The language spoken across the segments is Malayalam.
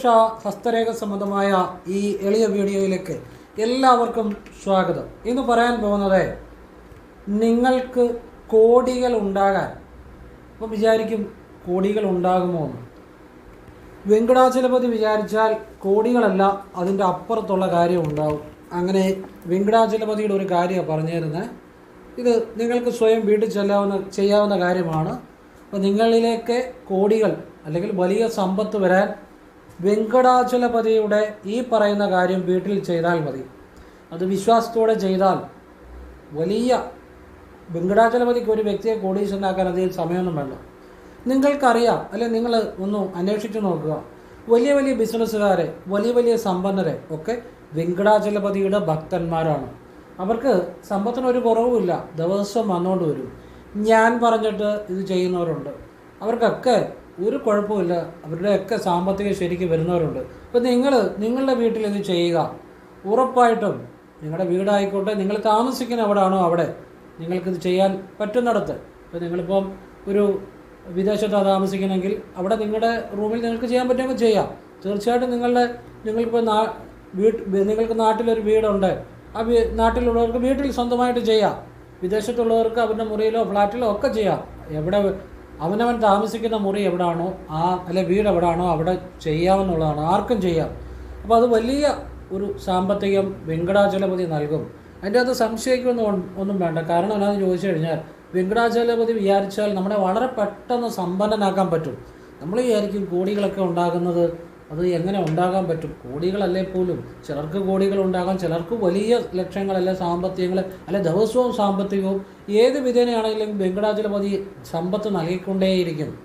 ജ്യോതിഷ ഹസ്തരേഖ സംബന്ധമായ ഈ എളിയ വീഡിയോയിലേക്ക് എല്ലാവർക്കും സ്വാഗതം. ഇന്ന് പറയാൻ പോകുന്നത് നിങ്ങൾക്ക് കോടികൾ ഉണ്ടാകാൻ. അപ്പം വിചാരിക്കും കോടികൾ ഉണ്ടാകുമോ എന്ന്. വെങ്കടാചലപതി വിചാരിച്ചാൽ കോടികളല്ല അതിന്റെ അപ്പുറത്തുള്ള കാര്യം ഉണ്ടാവും. അങ്ങനെ വെങ്കടാചലപതിയുടെ ഒരു കാര്യമാണ് പറഞ്ഞു തരുന്നത് ഇത് നിങ്ങൾക്ക് സ്വയം വീട്ടിൽ ചെല്ലാവുന്ന ചെയ്യാവുന്ന കാര്യമാണ്. അപ്പോൾ നിങ്ങളിലേക്ക് കോടികൾ അല്ലെങ്കിൽ വലിയ സമ്പത്ത് വരാൻ വെങ്കടാചലപതിയുടെ ഈ പറയുന്ന കാര്യം വീട്ടിൽ ചെയ്താൽ മതി. അത് വിശ്വാസത്തോടെ ചെയ്താൽ വലിയ വെങ്കടാചലപതിക്ക് ഒരു വ്യക്തിയെ കോടീശ്വരനാക്കാൻ അധികം സമയമൊന്നും വേണ്ട. നിങ്ങൾക്കറിയാം അല്ലെ നിങ്ങൾ ഒന്ന് അന്വേഷിച്ച് നോക്കുക. വലിയ വലിയ ബിസിനസ്സുകാരെ വലിയ വലിയ സമ്പന്നരെ ഒക്കെ വെങ്കടാചലപതിയുടെ ഭക്തന്മാരാണ്. അവർക്ക് സമ്പത്തിന് ഒരു കുറവുമില്ല. ദിവസം വന്നുകൊണ്ട് വരും. ഞാൻ പറഞ്ഞിട്ട് ഇത് ചെയ്യുന്നവരുണ്ട്. അവർക്കൊക്കെ ഒരു കുഴപ്പമില്ല അവരുടെയൊക്കെ സാമ്പത്തിക ശരിക്ക് വരുന്നവരുണ്ട്. അപ്പം നിങ്ങൾ നിങ്ങളുടെ വീട്ടിൽ ഇത് ചെയ്യുക. ഉറപ്പായിട്ടും നിങ്ങളുടെ വീടായിക്കോട്ടെ നിങ്ങൾ താമസിക്കുന്ന എവിടെയാണോ അവിടെ നിങ്ങൾക്കിത് ചെയ്യാൻ പറ്റുന്നിടത്ത്. ഇപ്പോൾ നിങ്ങളിപ്പം ഒരു വിദേശത്താണ് താമസിക്കണമെങ്കിൽ അവിടെ നിങ്ങളുടെ റൂമിൽ നിങ്ങൾക്ക് ചെയ്യാൻ പറ്റുമെങ്കിൽ ചെയ്യാം. തീർച്ചയായിട്ടും നിങ്ങളുടെ നിങ്ങൾക്കിപ്പോൾ നാ വീട്ട് നിങ്ങൾക്ക് നാട്ടിലൊരു വീടുണ്ട്. ആ വീ നാട്ടിലുള്ളവർക്ക് വീട്ടിൽ സ്വന്തമായിട്ട് ചെയ്യാം. വിദേശത്തുള്ളവർക്ക് അവരുടെ മുറിയിലോ ഫ്ലാറ്റിലോ ഒക്കെ ചെയ്യാം. എവിടെ അവനവൻ താമസിക്കുന്ന മുറി എവിടാണോ ആ അല്ലെ വീട് എവിടാണോ അവിടെ ചെയ്യാമെന്നുള്ളതാണ് ആർക്കും ചെയ്യാം. അപ്പോൾ അത് വലിയ ഒരു സാമ്പത്തികം വെങ്കടാചലപതി നൽകും. അതിന്റെ അത് സംശയിക്കൊന്നും ഒന്നും വേണ്ട. കാരണം എന്നാന്ന് ചോദിച്ചു കഴിഞ്ഞാൽ വെങ്കടാചലപതി വിചാരിച്ചാൽ നമ്മളെ വളരെ പെട്ടെന്ന് സമ്പന്നനാക്കാൻ പറ്റും. നമ്മൾ വിചാരിക്കും കോടികളൊക്കെ ഉണ്ടാകുന്നത് അത് എങ്ങനെ ഉണ്ടാകാൻ പറ്റും? കോടികളല്ലേ പോലും. ചിലർക്ക് കോടികൾ ഉണ്ടാകാം ചിലർക്ക് വലിയ ലക്ഷ്യങ്ങളല്ല സാമ്പത്തികങ്ങൾ അല്ലെ ദിവസവും സാമ്പത്തികവും. ഏത് വിധേനയാണെങ്കിലും വെങ്കടാചലപതി സമ്പത്ത് നൽകിക്കൊണ്ടേയിരിക്കും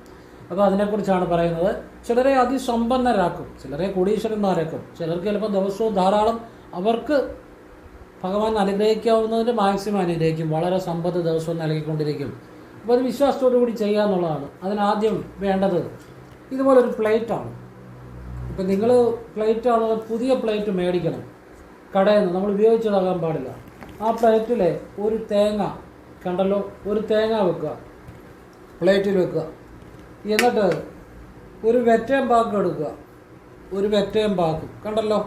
അപ്പോൾ അതിനെക്കുറിച്ചാണ് പറയുന്നത്. ചിലരെ അതിസമ്പന്നരാക്കും ചിലരെ കോടീശ്വരന്മാരാക്കും. ചിലർക്ക് ചിലപ്പോൾ ദിവസവും ധാരാളം അവർക്ക് ഭഗവാൻ അനുഗ്രഹിക്കാവുന്നതിന്റെ മാക്സിമം അനുഗ്രഹിക്കും. വളരെ സമ്പത്ത് ദിവസവും നൽകിക്കൊണ്ടിരിക്കും. അപ്പോൾ അത് വിശ്വാസത്തോടു കൂടി ചെയ്യുക എന്നുള്ളതാണ് അതിനാദ്യം വേണ്ടത് ഇതുപോലൊരു പ്ലേറ്റാണ് ഇപ്പം നിങ്ങൾ പ്ലേറ്റ് ആണോ പുതിയ പ്ലേറ്റ് മേടിക്കണം? കടയിൽ നിന്ന് നമ്മൾ ഉപയോഗിച്ചതാകാൻ പാടില്ല. ആ പ്ലേറ്റിൽ ഒരു തേങ്ങ കണ്ടല്ലോ? ഒരു തേങ്ങ വെക്കുക. പ്ലേറ്റിൽ വെക്കുക. എന്നിട്ട് ഒരു വെറ്റയും പാക്ക് എടുക്കുക. ഒരു വെറ്റയും പാക്ക്. കണ്ടല്ലോ?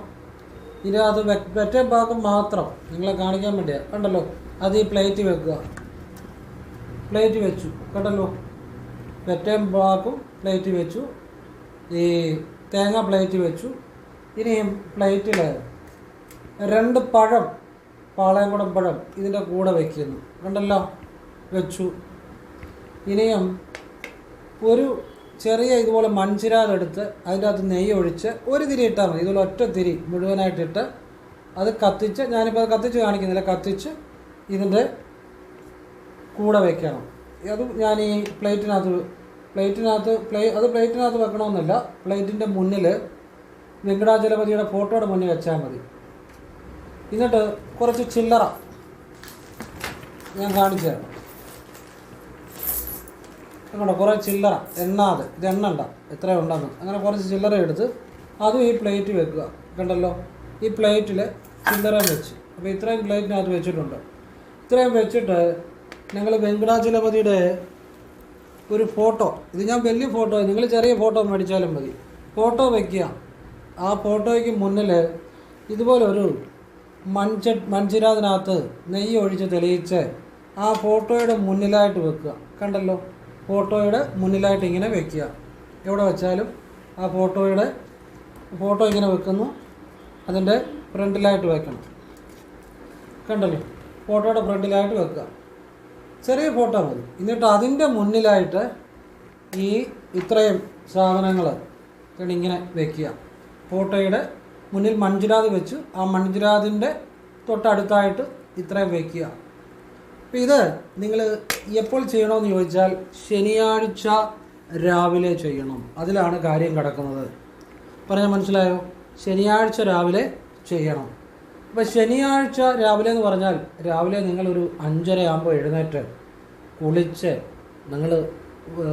ഇതിനകത്ത് വെ വെറ്റയും പാക്ക് മാത്രം നിങ്ങളെ കാണിക്കാൻ വേണ്ടിയാണ് കണ്ടല്ലോ? അത് ഈ പ്ലേറ്റ് വെക്കുക. പ്ലേറ്റ് വെച്ചു. കണ്ടല്ലോ? വെറ്റയും പാക്കും പ്ലേറ്റ് വെച്ചു. ഈ തേങ്ങ പ്ലേറ്റ് വെച്ചു. ഇനിയും പ്ലേറ്റിൽ രണ്ട് പഴം പാളയംകുടം പഴം ഇതിന്റെ കൂടെ വയ്ക്കുന്നു കണ്ടല്ലോ വെച്ചു. ഇനിയും ഒരു ചെറിയ ഇതുപോലെ മൺചിരാതെടുത്ത് അതിന്റെ അകത്ത് നെയ്യ് ഒഴിച്ച് ഒരു തിരി ഇട്ടാൽ മതി. ഇതുപോലെ ഒറ്റ തിരി മുഴുവനായിട്ടിട്ട് അത് കത്തിച്ച് ഞാനിപ്പോൾ അത് കത്തിച്ച് കാണിക്കുന്നില്ല. കത്തിച്ച് ഇതിന്റെ കൂടെ വയ്ക്കണം അതും ഞാൻ ഈ പ്ലേറ്റിനകത്ത് പ്ലേറ്റിനകത്ത് പ്ലേ അത് പ്ലേറ്റിനകത്ത് വെക്കണമെന്നില്ല പ്ലേറ്റിന്റെ മുന്നിൽ വെങ്കടാചലപതിയുടെ ഫോട്ടോയുടെ മുന്നിൽ വെച്ചാൽ മതി. എന്നിട്ട് കുറച്ച് ചില്ലറ ഞാൻ കാണിച്ചു തരാം. അങ്ങോട്ട് കുറേ ചില്ലറ എണ്ണാതെ ഇത് എണ്ണണ്ട എത്ര ഉണ്ടെന്ന്. അങ്ങനെ കുറച്ച് ചില്ലറ എടുത്ത് അതും ഈ പ്ലേറ്റ് വെക്കുക. കണ്ടല്ലോ? ഈ പ്ലേറ്റിൽ ചില്ലറ വെച്ച്. അപ്പോൾ ഇത്രയും പ്ലേറ്റിനകത്ത് വെച്ചിട്ടുണ്ട്. ഇത്രയും വെച്ചിട്ട് ഞങ്ങൾ വെങ്കടാചലപതിയുടെ ഒരു ഫോട്ടോ. ഇത് ഞാൻ വലിയ ഫോട്ടോ നിങ്ങൾ ചെറിയ ഫോട്ടോ മേടിച്ചാലും മതി. ഫോട്ടോ വയ്ക്കുക ആ ഫോട്ടോയ്ക്ക് മുന്നിൽ ഇതുപോലെ ഒരു മൺച മൺചിരാതിനകത്ത് നെയ്യ് ഒഴിച്ച് തെളിയിച്ച് ആ ഫോട്ടോയുടെ മുന്നിലായിട്ട് വെക്കുക. കണ്ടല്ലോ? ഫോട്ടോയുടെ മുന്നിലായിട്ട് ഇങ്ങനെ വെക്കുക. എവിടെ വെച്ചാലും ആ ഫോട്ടോയുടെ ഫോട്ടോ ഇങ്ങനെ വെക്കുന്നു. അതിന്റെ ഫ്രണ്ടിലായിട്ട് വെക്കണം. കണ്ടല്ലോ? ഫോട്ടോയുടെ ഫ്രണ്ടിലായിട്ട് വെക്കുക. ചെറിയ ഫോട്ടോ മതി. എന്നിട്ട് അതിന്റെ മുന്നിലായിട്ട് ഈ ഇത്രയും സാധനങ്ങൾ ഇങ്ങനെ വെക്കുക. ഫോട്ടോയുടെ മുന്നിൽ മൺചിരാത് വെച്ചു. ആ മൺചിരാതിന്റെ തൊട്ടടുത്തായിട്ട് ഇത്രയും വെക്കുക. അപ്പോൾ ഇത് നിങ്ങൾ എപ്പോൾ ചെയ്യണമെന്ന് ചോദിച്ചാൽ ശനിയാഴ്ച രാവിലെ ചെയ്യണം. അതിലാണ് കാര്യം കിടക്കുന്നത്. പറഞ്ഞാൽ മനസ്സിലായോ? ശനിയാഴ്ച രാവിലെ ചെയ്യണം. അപ്പോൾ ശനിയാഴ്ച രാവിലെ എന്ന് പറഞ്ഞാൽ രാവിലെ നിങ്ങളൊരു അഞ്ചര ആകുമ്പോൾ എഴുന്നേറ്റ് കുളിച്ച് നിങ്ങൾ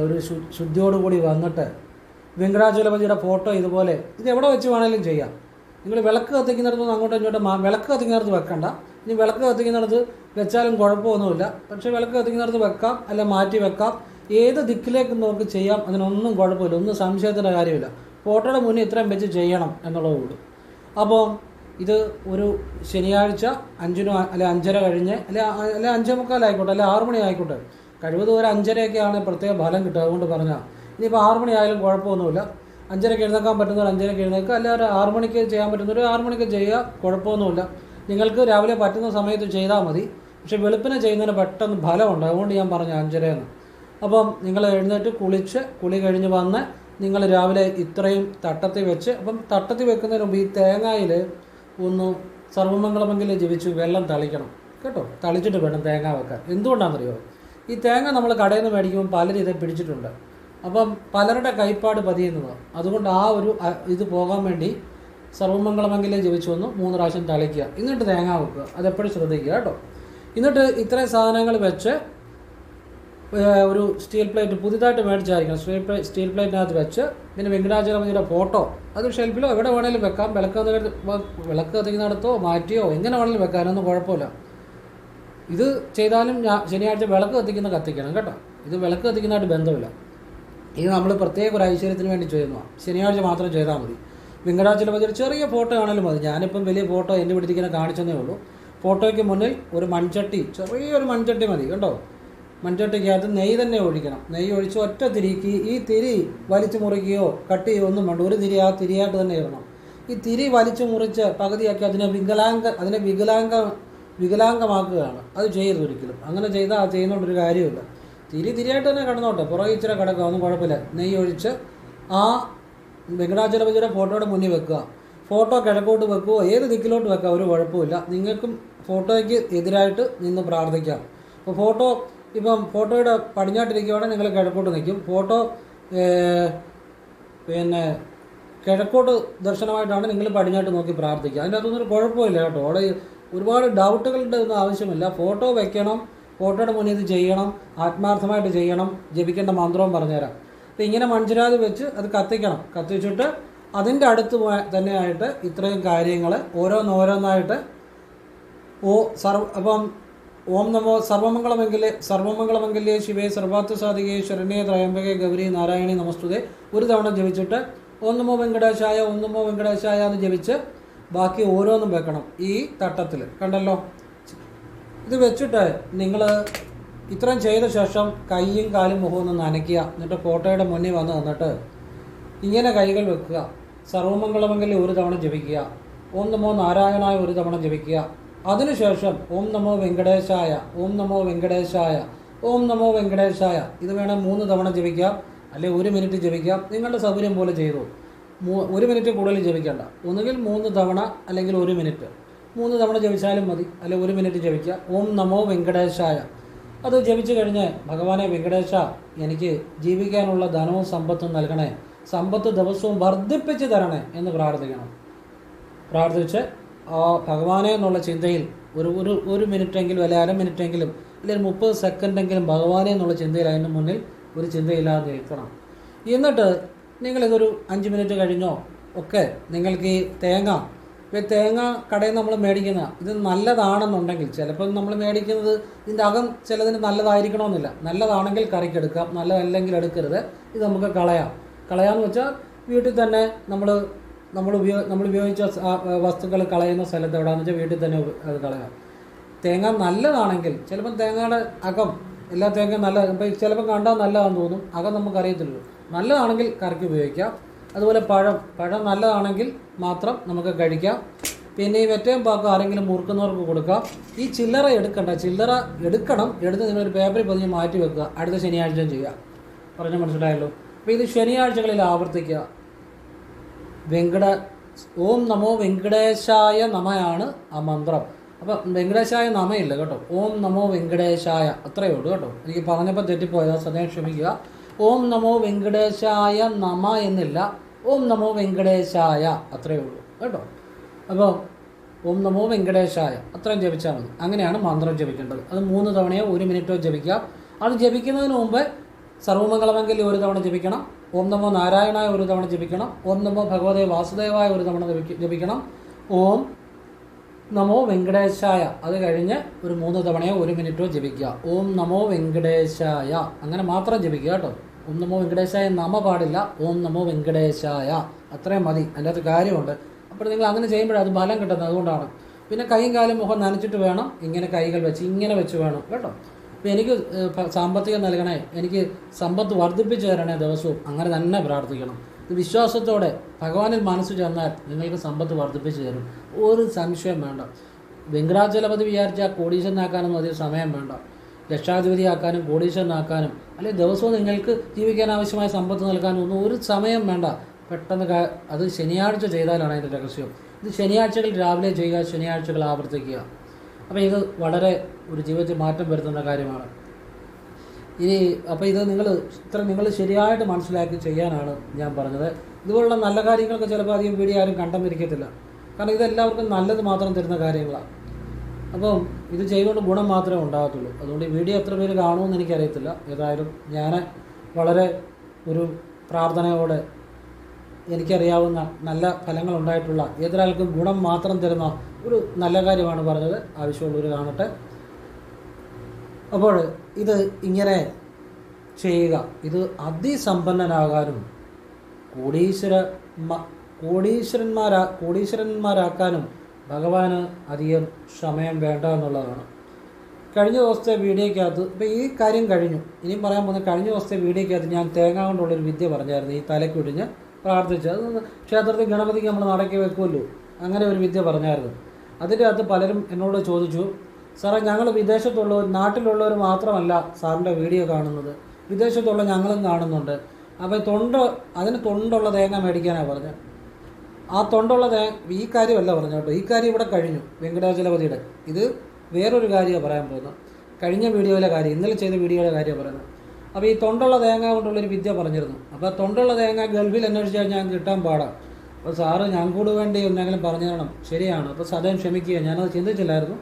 ഒരു ശുദ്ധിയോടുകൂടി വന്നിട്ട് വെങ്കടാചലപതിയുടെ ഫോട്ടോ ഇതുപോലെ ഇത് എവിടെ വെച്ച് വേണമെങ്കിലും ചെയ്യാം. നിങ്ങൾ വിളക്ക് കത്തിക്കുന്നിടത്ത് അങ്ങോട്ടും ഇങ്ങോട്ടും വിളക്ക് കത്തിക്കുന്നിടത്ത് വെക്കണ്ട. ഇനി വിളക്ക് കത്തിക്കുന്നിടത്ത് വെച്ചാലും കുഴപ്പമൊന്നുമില്ല. പക്ഷേ വിളക്ക് കത്തിക്കുന്നിടത്ത് വെക്കാം അല്ല മാറ്റി വെക്കാം. ഏത് ദിക്കിലേക്ക് നമുക്ക് ചെയ്യാം അതിനൊന്നും കുഴപ്പമില്ല. ഒന്നും സംശയത്തിന്റെ കാര്യമില്ല. ഫോട്ടോയുടെ മുന്നിൽ ഇത്രയും വെച്ച് ചെയ്യണം എന്നുള്ളത് കൂടും അപ്പോൾ ഇത് ഒരു ശനിയാഴ്ച അഞ്ചിനോ അല്ലെ അഞ്ചര കഴിഞ്ഞ് അല്ലെ അല്ലെ അഞ്ചേ മുക്കാലായിക്കോട്ടെ അല്ലെ ആറുമണി ആയിക്കോട്ടെ. കഴിവതും ഒരു അഞ്ചരയൊക്കെയാണ് പ്രത്യേക ഫലം കിട്ടുക അതുകൊണ്ട് പറഞ്ഞാൽ ഇനിയിപ്പോൾ ആറു മണി ആയാലും കുഴപ്പമൊന്നുമില്ല. അഞ്ചരയ്ക്ക് എഴുന്നേക്കാൻ പറ്റുന്നവർ അഞ്ചരയ്ക്ക് എഴുന്നേക്കുക അല്ലെ ഒരു ആറു മണിക്ക് ചെയ്യാൻ പറ്റുന്നവർ ആറു മണിക്ക് ചെയ്യുക കുഴപ്പമൊന്നുമില്ല. നിങ്ങൾക്ക് രാവിലെ പറ്റുന്ന സമയത്ത് ചെയ്താൽ മതി. പക്ഷേ വെളുപ്പിനെ ചെയ്യുന്നതിന് പെട്ടെന്ന് ഫലമുണ്ട് അതുകൊണ്ട് ഞാൻ പറഞ്ഞു അഞ്ചരയെന്ന്. അപ്പം നിങ്ങൾ എഴുന്നേറ്റ് കുളിച്ച് കുളി കഴിഞ്ഞ് വന്ന് നിങ്ങൾ രാവിലെ ഇത്രയും തട്ടത്തിൽ വെച്ച് അപ്പം തട്ടത്തിൽ വെക്കുന്നതിന് മുമ്പ് ഈ തേങ്ങയിൽ ഒന്ന് സർവമംഗളമെങ്കിൽ ജപിച്ചു വെള്ളം തളിക്കണം. കേട്ടോ? തളിച്ചിട്ട് വേണം തേങ്ങ വെക്കാൻ. എന്തുകൊണ്ടാണെന്നറിയോ? ഈ തേങ്ങ നമ്മൾ കടയിൽ നിന്ന് മേടിക്കുമ്പോൾ പലരും ഇതേ പിടിച്ചിട്ടുണ്ട്. അപ്പം പലരുടെ കൈപ്പാട് പതിയുന്നതാണ് അതുകൊണ്ട് ആ ഒരു ഇത് പോകാൻ വേണ്ടി സർവമംഗളമെങ്കിലേ ജപിച്ചു വന്ന് മൂന്ന് പ്രാവശ്യം തളിക്കുക. എന്നിട്ട് തേങ്ങ വെക്കുക. അതെപ്പോഴും ശ്രദ്ധിക്കുക കേട്ടോ. എന്നിട്ട് ഇത്രയും സാധനങ്ങൾ വെച്ച് ഒരു സ്റ്റീൽ പ്ലേറ്റ് പുതിയതായിട്ട് മേടിച്ചായിരിക്കണം. സ്റ്റീൽ പ്ലേ സ്റ്റീൽ പ്ലേറ്റിനകത്ത് വെച്ച് പിന്നെ വെങ്കടാചലമതിയുടെ ഫോട്ടോ അത് ഷെൽഫിലോ എവിടെ വേണേലും വെക്കാം. വിളക്ക് വിളക്ക് കത്തിക്കുന്നിടത്തോ മാറ്റിയോ എങ്ങനെ വേണേലും വെക്കാനൊന്നും കുഴപ്പമില്ല. ഇത് ചെയ്താലും ഞാൻ ശനിയാഴ്ച വിളക്ക് കത്തിക്കുന്ന കത്തിക്കണം കേട്ടോ. ഇത് വിളക്ക് കത്തിക്കുന്നതായിട്ട് ബന്ധമില്ല. ഇത് നമ്മൾ പ്രത്യേക ഒരു ഐശ്വര്യത്തിന് വേണ്ടി ചെയ്യുന്നതാണ് ശനിയാഴ്ച മാത്രം ചെയ്താൽ മതി. വെങ്കടാചലപതിയുടെ ചെറിയ ഫോട്ടോ ആണെങ്കിലും മതി. ഞാനിപ്പം വലിയ ഫോട്ടോ എന്റെ പിടിച്ചിങ്ങനെ കാണിച്ചതേ ഉള്ളൂ. ഫോട്ടോയ്ക്ക് മുന്നിൽ ഒരു മൺചട്ടി ചെറിയൊരു മൺചട്ടി മതി കേട്ടോ. മൺചട്ടിക്കകത്ത് നെയ്യ് തന്നെ ഒഴിക്കണം. നെയ്യ് ഒഴിച്ച് ഒറ്റ തിരിക്ക് ഈ തിരി വലിച്ചു മുറിക്കുകയോ കട്ട് ചെയ്യുകയോ ഒന്നും വേണ്ട. ഒരു തിരി ആ തിരിയായിട്ട് തന്നെ ഇടണം. ഈ തിരി വലിച്ചു മുറിച്ച് പകുതിയാക്കി അതിനെ വികലാംഗ അതിനെ വികലാംഗ വികലാംഗമാക്കുകയാണ്. അത് ചെയ്യരുത് ഒരിക്കലും. അങ്ങനെ ചെയ്താൽ അത് ചെയ്യുന്നതുകൊണ്ടൊരു കാര്യമില്ല തിരി തിരിയായിട്ട് തന്നെ കിടന്നോട്ടെ. പുറകെ ഇച്ചിരി കിടക്കുക ഒന്നും കുഴപ്പമില്ല. നെയ്യ് ഒഴിച്ച് ആ വെങ്കടാചലപതിയുടെ ഫോട്ടോയുടെ മുന്നിൽ വെക്കുക. ഫോട്ടോ കിഴക്കോട്ട് വെക്കുകയോ ഏത് ദിക്കിലോട്ട് വെക്കുക ഒരു കുഴപ്പമില്ല. നിങ്ങൾക്കും ഫോട്ടോയ്ക്ക് എതിരായിട്ട് നിന്ന് പ്രാർത്ഥിക്കാം. അപ്പോൾ ഫോട്ടോ ഇപ്പം ഫോട്ടോയുടെ പടിഞ്ഞാട്ടിരിക്കുകയാണെങ്കിൽ നിങ്ങൾ കിഴക്കോട്ട് നിൽക്കും ഫോട്ടോ പിന്നെ കിഴക്കോട്ട് ദർശനമായിട്ടാണ് നിങ്ങൾ പടിഞ്ഞാട്ട് നോക്കി പ്രാർത്ഥിക്കുക. അതിന്റെ അകത്തൊന്നും കുഴപ്പമില്ല കേട്ടോ. അവിടെ ഒരുപാട് ഡൗട്ടുകളുടെ ഒന്നും ആവശ്യമില്ല. ഫോട്ടോ വെക്കണം ഫോട്ടോയുടെ മുന്നിൽ ഇത് ചെയ്യണം ആത്മാർത്ഥമായിട്ട് ചെയ്യണം ജപിക്കേണ്ട മന്ത്രവും പറഞ്ഞുതരാം. അപ്പം ഇങ്ങനെ മൺചിരാത് വെച്ച് അത് കത്തിക്കണം. കത്തിച്ചിട്ട് അതിന്റെ അടുത്ത് തന്നെയായിട്ട് ഇത്രയും കാര്യങ്ങൾ ഓരോന്നോരോന്നായിട്ട് ഓ സർവ അപ്പം ഓം നമോ സർവമംഗളമെങ്കിലേ സർവമംഗളമെങ്കിലേ ശിവേ സർവാത്വ സാധികേ ശരണ്യേ ത്രയംബകേ ഗൗരി നാരായണി നമസ്തുതേ. ഒരു തവണ ജപിച്ചിട്ട് ഓം നമോ വെങ്കടേശായ ഓം നമോ വെങ്കടേശായ എന്ന് ജപിച്ച് ബാക്കി ഓരോന്നും വെക്കണം ഈ തട്ടത്തിൽ കണ്ടല്ലോ? ഇത് വെച്ചിട്ട് നിങ്ങൾ ഇത്രയും ചെയ്ത ശേഷം കൈയും കാലും മുഖവും ഒന്ന് നനയ്ക്കുക. എന്നിട്ട് ഫോട്ടോയുടെ മുന്നിൽ വന്ന് നിന്നിട്ട് ഇങ്ങനെ കൈകൾ വെക്കുക. സർവമംഗളമെങ്കിലേ ഒരു തവണ ജപിക്കുക. ഓം നമോ നാരായണായ ഒരു തവണ ജപിക്കുക. അതിനുശേഷം ഓം നമോ വെങ്കടേശായ ഓം നമോ വെങ്കടേശായ ഓം നമോ വെങ്കടേശായ. ഇത് വേണം മൂന്ന് തവണ ജപിക്കാം അല്ലെ ഒരു മിനിറ്റ് ജപിക്കാം. നിങ്ങളുടെ സൗകര്യം പോലെ ചെയ്തു. ഒരു മിനിറ്റ് കൂടുതൽ ജപിക്കേണ്ട. ഒന്നുകിൽ മൂന്ന് തവണ അല്ലെങ്കിൽ ഒരു മിനിറ്റ്. മൂന്ന് തവണ ജപിച്ചാലും മതി. അല്ലെ ഒരു മിനിറ്റ് ജപിക്കുക ഓം നമോ വെങ്കടേശായ. അത് ജപിച്ചു കഴിഞ്ഞ് ഭഗവാനെ വെങ്കടേശ എനിക്ക് ജീവിക്കാനുള്ള ധനവും സമ്പത്തും നൽകണേ. സമ്പത്ത് ദിവസവും വർദ്ധിപ്പിച്ച് തരണേ എന്ന് പ്രാർത്ഥിക്കണം. പ്രാർത്ഥിച്ച് ഭഗവാനെ എന്നുള്ള ചിന്തയിൽ ഒരു ഒരു ഒരു മിനിറ്റെങ്കിലും അല്ലെ അര മിനിറ്റെങ്കിലും അല്ലെങ്കിൽ മുപ്പത് സെക്കൻഡെങ്കിലും ഭഗവാനെ എന്നുള്ള ചിന്തയിൽ അതിന് മുന്നിൽ ഒരു ചിന്തയില്ലാതെ നിൽക്കണം. എന്നിട്ട് നിങ്ങളിതൊരു അഞ്ച് മിനിറ്റ് കഴിഞ്ഞോ ഒക്കെ നിങ്ങൾക്ക് ഈ തേങ്ങ ഇപ്പം തേങ്ങ കടയിൽ നമ്മൾ മേടിക്കുന്ന ഇത് നല്ലതാണെന്നുണ്ടെങ്കിൽ ചിലപ്പോൾ നമ്മൾ മേടിക്കുന്നത് ഇതിന്റെ അകം ചിലതിന് നല്ലതായിരിക്കണമെന്നില്ല. നല്ലതാണെങ്കിൽ കറിക്കെടുക്കാം നല്ലതല്ലെങ്കിൽ എടുക്കരുത്. ഇത് നമുക്ക് കളയാം. കളയാന്ന് വെച്ചാൽ വീട്ടിൽ തന്നെ നമ്മൾ നമ്മൾ ഉപയോഗ നമ്മൾ ഉപയോഗിച്ച വസ്തുക്കൾ കളയുന്ന സ്ഥലത്ത് എവിടെയാണെന്ന് വെച്ചാൽ വീട്ടിൽ തന്നെ അത് കളയാം തേങ്ങ നല്ലതാണെങ്കിൽ ചിലപ്പം തേങ്ങയുടെ അകം എല്ലാ തേങ്ങയും നല്ല ഇപ്പം ചിലപ്പം കണ്ടാൽ നല്ലതാണെന്ന് തോന്നും അകം നമുക്കറിയത്തില്ലല്ലോ നല്ലതാണെങ്കിൽ കറിക്ക് ഉപയോഗിക്കാം. അതുപോലെ പഴം പഴം നല്ലതാണെങ്കിൽ മാത്രം നമുക്ക് കഴിക്കാം. പിന്നെ ഈ വെറ്റയും പാക്കം ആരെങ്കിലും മുറുക്കുന്നവർക്ക് കൊടുക്കാം. ഈ ചില്ലറ എടുക്കണ്ട ചില്ലറ എടുക്കണം എടുത്ത് നിങ്ങളൊരു പേപ്പറിൽ പതിഞ്ഞ് മാറ്റി വെക്കുക. അടുത്ത ശനിയാഴ്ചയും ചെയ്യുക പറഞ്ഞ മനസ്സിലായല്ലോ? അപ്പോൾ ഇത് ശനിയാഴ്ചകളിൽ ആവർത്തിക്കുക. വെങ്കട ഓം നമോ വെങ്കടേശായ നമയാണ് ആ മന്ത്രം. അപ്പം വെങ്കടേശായ നമയില്ല കേട്ടോ. ഓം നമോ വെങ്കടേശായ അത്രയേ ഉള്ളൂ കേട്ടോ. എനിക്ക് പറഞ്ഞപ്പോൾ തെറ്റിപ്പോയതാ സദയം ക്ഷമിക്കുക. ഓം നമോ വെങ്കടേശായ നമ എന്നില്ല. ഓം നമോ വെങ്കടേശായ അത്രയേ ഉള്ളൂ കേട്ടോ. അപ്പോൾ ഓം നമോ വെങ്കടേശായ അത്രയും ജപിച്ചാൽ മതി. അങ്ങനെയാണ് മന്ത്രം ജപിക്കേണ്ടത്. അത് മൂന്ന് തവണയോ ഒരു മിനിറ്റോ ജപിക്കാം. അത് ജപിക്കുന്നതിന് മുമ്പ് സർവമംഗളമെങ്കിൽ ഒരു തവണ ജപിക്കണം. ഓം നമോ നാരായണായ ഒരു തവണ ജപിക്കണം. ഓം നമോ ഭഗവതേ വാസുദേവായ ഒരു തവണ ജപിക്കണം. ഓം നമോ വെങ്കടേശായ. അത് കഴിഞ്ഞ് ഒരു മൂന്ന് തവണയോ ഒരു മിനിറ്റോ ജപിക്കുക. ഓം നമോ വെങ്കടേശായ. അങ്ങനെ മാത്രം ജപിക്കുക കേട്ടോ. ഓം നമോ വെങ്കടേശായ നമ പാടില്ല. ഓം നമോ വെങ്കടേശായ. അത്രയും മതി. അതിന്റെ അകത്ത് കാര്യമുണ്ട്. അപ്പോൾ നിങ്ങൾ അങ്ങനെ ചെയ്യുമ്പോഴേ അത് ബലം കിട്ടുന്നത്. അതുകൊണ്ടാണ്. പിന്നെ കൈയും കാലും മുഖം നനച്ചിട്ട് വേണം. ഇങ്ങനെ കൈകൾ വെച്ച് ഇങ്ങനെ വെച്ച് വേണം കേട്ടോ. എനിക്ക് സാമ്പത്തികം നൽകണേ എനിക്ക് സമ്പത്ത് വർദ്ധിപ്പിച്ചു തരണേ ദിവസവും അങ്ങനെ തന്നെ പ്രാർത്ഥിക്കണം. വിശ്വാസത്തോടെ ഭഗവാനിൽ മനസ്സ് ചെന്നാൽ നിങ്ങൾക്ക് സമ്പത്ത് വർദ്ധിപ്പിച്ചു തരും. ഒരു സംശയം വേണ്ട. വെങ്കടാചലപതി വിചാരിച്ചാൽ കോടീശ്വരനാക്കാനൊന്നും അധികം സമയം വേണ്ട. ലക്ഷാധിപതിയാക്കാനും കോടീശ്വരനാക്കാനും അല്ലെങ്കിൽ ദിവസവും നിങ്ങൾക്ക് ജീവിക്കാൻ ആവശ്യമായ സമ്പത്ത് നൽകാനും ഒന്നും ഒരു സമയം വേണ്ട. പെട്ടെന്ന് അത് ശനിയാഴ്ച ചെയ്താലാണ് അതിന്റെ രഹസ്യം. ഇത് ശനിയാഴ്ചകൾ രാവിലെ ചെയ്യുക ശനിയാഴ്ചകൾ ആവർത്തിക്കുക. അപ്പോൾ ഇത് വളരെ ഒരു ജീവിതത്തിൽ മാറ്റം വരുത്തുന്ന കാര്യമാണ്. ഇനി അപ്പോൾ ഇത് നിങ്ങൾ ഇത്ര നിങ്ങൾ ശരിയായിട്ട് മനസ്സിലാക്കി ചെയ്യാനാണ് ഞാൻ പറഞ്ഞത്. ഇതുപോലുള്ള നല്ല കാര്യങ്ങളൊക്കെ ചിലപ്പോൾ അധികം വീഡിയോ ആരും കണ്ടെന്നിരിക്കത്തില്ല കാരണം ഇതെല്ലാവർക്കും നല്ലത് മാത്രം തരുന്ന കാര്യങ്ങളാണ് അപ്പം ഇത് ചെയ്തുകൊണ്ട് ഗുണം മാത്രമേ ഉണ്ടാകത്തുള്ളൂ. അതുകൊണ്ട് ഈ വീഡിയോ എത്ര പേര് കാണുമെന്ന് എനിക്കറിയത്തില്ല. ഏതായാലും ഞാൻ വളരെ ഒരു പ്രാർത്ഥനയോടെ എനിക്കറിയാവുന്ന നല്ല ഫലങ്ങൾ ഉണ്ടായിട്ടുള്ള ഏതൊരാൾക്കും ഗുണം മാത്രം തരുന്ന ഒരു നല്ല കാര്യമാണ് പറഞ്ഞത്. ആവശ്യമുള്ളവർ കാണട്ടെ. അപ്പോൾ ഇത് ഇങ്ങനെ ചെയ്യുക. ഇത് അതിസമ്പന്നനാകാനും കോടീശ്വര കോടീശ്വരന്മാരാ കോടീശ്വരന്മാരാക്കാനും ഭഗവാന് അധികം സമയം വേണ്ട എന്നുള്ളതാണ്. കഴിഞ്ഞ ദിവസത്തെ വീഡിയോയ്ക്കകത്ത് ഇപ്പോൾ ഈ കാര്യം കഴിഞ്ഞു. ഇനിയും പറയാൻ പോകുന്ന കഴിഞ്ഞ ദിവസത്തെ വീഡിയോയ്ക്കകത്ത് ഞാൻ തേങ്ങ കൊണ്ടുള്ളൊരു വിദ്യ പറഞ്ഞായിരുന്നു. ഈ തലക്കൊടിഞ്ഞ് പ്രാർത്ഥിച്ച് അത് ക്ഷേത്രത്തിൽ ഗണപതിക്ക് നമ്മൾ നടക്കി വെക്കുമല്ലോ. അങ്ങനെ ഒരു വിദ്യ പറഞ്ഞായിരുന്നു. അതിന്റെ അകത്ത് പലരും എന്നോട് ചോദിച്ചു സാറേ ഞങ്ങൾ വിദേശത്തുള്ളവർ നാട്ടിലുള്ളവർ മാത്രമല്ല സാറിന്റെ വീഡിയോ കാണുന്നത്. വിദേശത്തുള്ള ഞങ്ങളും കാണുന്നുണ്ട്. അപ്പോൾ തൊണ്ട് അതിന് തൊണ്ടുള്ള തേങ്ങ മേടിക്കാനാണ് പറഞ്ഞത് ആ തൊണ്ടുള്ള തേ ഈ കാര്യമല്ല പറഞ്ഞു കേട്ടോ. ഈ കാര്യം ഇവിടെ കഴിഞ്ഞു വെങ്കടാചലപതിയുടെ. ഇത് വേറൊരു കാര്യമാണ് പറയാൻ പോകുന്നത്. കഴിഞ്ഞ വീഡിയോയിലെ കാര്യം ഇന്നലെ ചെയ്ത വീഡിയോയിലെ കാര്യമാണ് പറയുന്നത്. അപ്പോൾ ഈ തൊണ്ടുള്ള തേങ്ങ കൊണ്ടുള്ളൊരു വിദ്യ പറഞ്ഞിരുന്നു. അപ്പോൾ തൊണ്ടുള്ള തേങ്ങ ഗൾഫിൽ അന്വേഷിച്ച് കഴിഞ്ഞാൽ കിട്ടാൻ പാടാം. അപ്പോൾ സാറ് ഞങ്ങൾക്കൂട് വേണ്ടി എന്തെങ്കിലും പറഞ്ഞു തരണം ശരിയാണ്. അപ്പോൾ സദയം ക്ഷമിക്കുക. ഞാനത് ചിന്തിച്ചില്ലായിരുന്നു.